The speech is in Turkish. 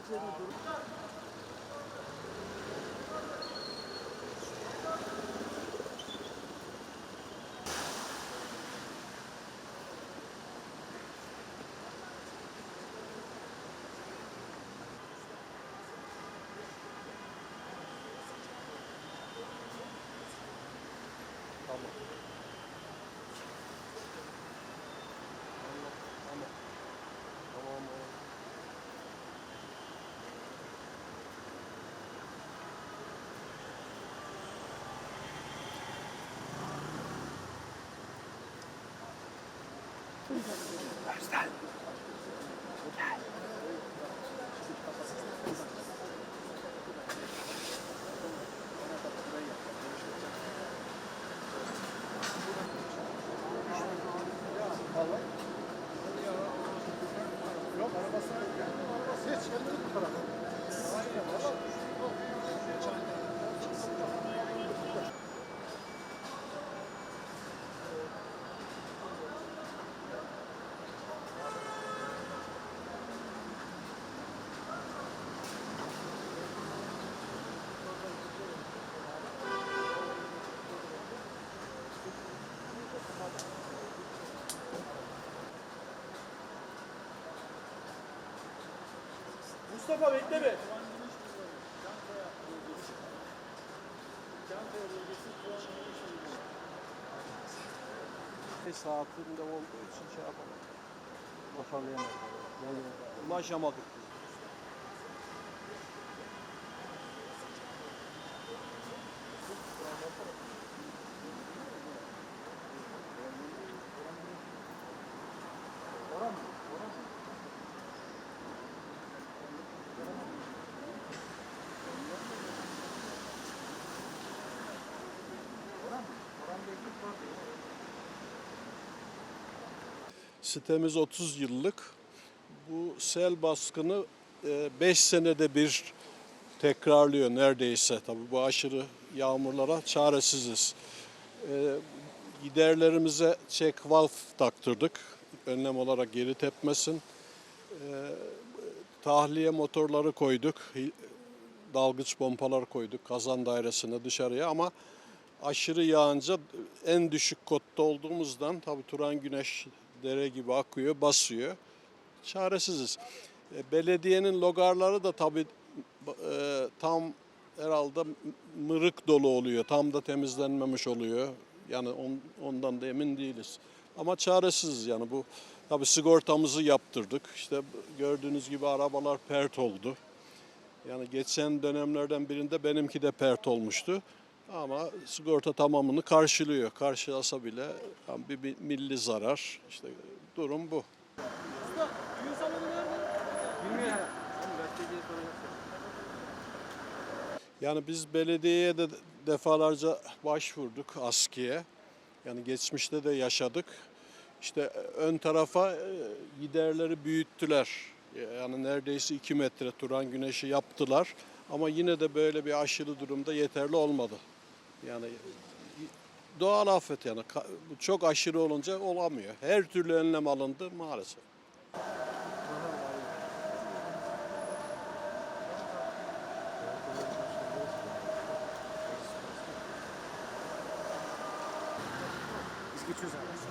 acemi durum. Tamam. Ahí están. Mustafa bekle be. Bir saatinde olduğu için şey yapamadım. Toparlayamadım. Yani ulaşamadık Sitemiz 30 yıllık. Bu sel baskını 5 senede bir tekrarlıyor neredeyse. Tabii bu aşırı yağmurlara çaresiziz. E, giderlerimize check valve taktırdık. Önlem olarak geri tepmesin. E, tahliye motorları koyduk. Dalgıç pompalar koyduk kazan dairesine dışarıya ama aşırı yağınca en düşük kotta olduğumuzdan tabii Turan Güneş dere gibi akıyor, basıyor. Çaresiziz. E, Belediyenin logarları da tabii e, tam herhalde mırık dolu oluyor. Tam da temizlenmemiş oluyor. Yani on- ondan da emin değiliz. Ama çaresiziz yani bu. Tabii sigortamızı yaptırdık. İşte gördüğünüz gibi arabalar pert oldu. Yani geçen dönemlerden birinde benimki de pert olmuştu. Ama sigorta tamamını karşılıyor. Karşılasa bile yani bir, milli zarar. İşte durum bu. Yani biz belediyeye de defalarca başvurduk ASKİ'ye. Yani geçmişte de yaşadık. İşte ön tarafa e, giderleri büyüttüler. Yani neredeyse 2 metre Turan Güneş'i yaptılar. Ama yine de böyle bir aşırı durumda yeterli olmadı. Yani doğal afet yani çok aşırı olunca olamıyor. Her türlü önlem alındı maalesef. Geçiyoruz.